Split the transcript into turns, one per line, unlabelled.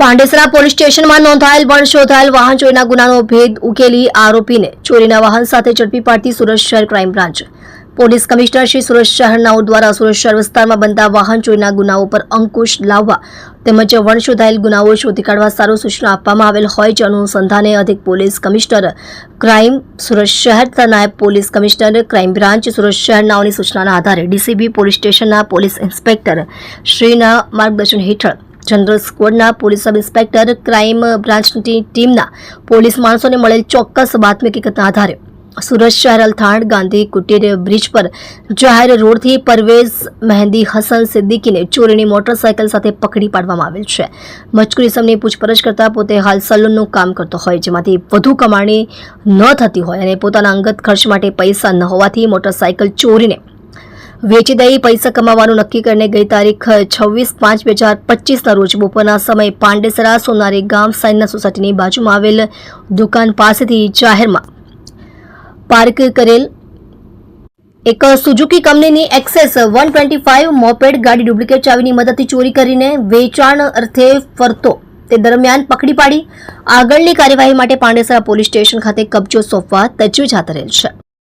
Pandesara police સ્ટેશનમાં નોંધાયેલ વણ શોધાયેલ વાહન ચોરીના ગુનાનો ભેદ ઉકેલી આરોપીને ચોરીના વાહન સાથે ઝડપી પાડતી સુરત શહેર crime branch. Police commissioner Shri Surat શહેરનાઓ દ્વારા સુરત શહેર વિસ્તારમાં બનતા વાહન ચોરીના ગુનાઓ પર અંકુશ લાવવા તેમજ વણ શોધાયેલ ગુનાઓ શોધી કાઢવા સારું સૂચના આપવામાં આવેલ હોય જે અનુસંધાને અધિક પોલીસ કમિશનર ક્રાઇમ સુરત શહેર તથા નાયબ police commissioner crime branch Surat શહેરનાઓની સૂચનાના આધારે ડીસીબી પોલીસ સ્ટેશનના પોલીસ ઇન્સ્પેક્ટર શ્રીના માર્ગદર્શન હેઠળ જનરલ સ્કવોડના પોલીસ સબ ઇન્સ્પેક્ટર ક્રાઇમ બ્રાન્ચની ટીમના પોલીસ માણસોને મળેલ ચોક્કસ બાતમી હકીકતના આધારે સુરત શહેર અલથાણ ગાંધી કુટીર બ્રિજ પર જાહેર રોડથી પરવેઝ મહેંદી હસન સિદ્દીકીને ચોરીની મોટરસાયકલ સાથે પકડી પાડવામાં આવેલ છે. મજકૂર ઇસમની પૂછપરછ કરતા પોતે હાલ સલૂનનું કામ કરતો હોય, જેમાંથી વધુ કમાણી ન થતી હોય અને પોતાના અંગત ખર્ચ માટે પૈસા ન હોવાથી મોટરસાયકલ ચોરીને વેચી દઈ પૈસા કમાવાનું નક્કી કરીને ગઈ તારીખ છવ્વીસ પાંચ બે હજાર પચીસના રોજ બપોરના સમયે પાંડેસરા સોનારી ગામ સાઈનના સોસાયટીની બાજુમાં આવેલ દુકાન પાસેથી જાહેરમાં પાર્ક કરેલ એક સુઝુકી કંપનીની Access one twenty five moped ગાડી ડુપ્લિકેટ ચાવીની મદદથી ચોરી કરીને વેચાણ અર્થે ફરતો. તે દરમિયાન પકડી પાડી આગળની કાર્યવાહી માટે પાંડેસરા પોલીસ સ્ટેશન ખાતે કબજો સોંપવા તજવીજ હાથ ધરેલ છે.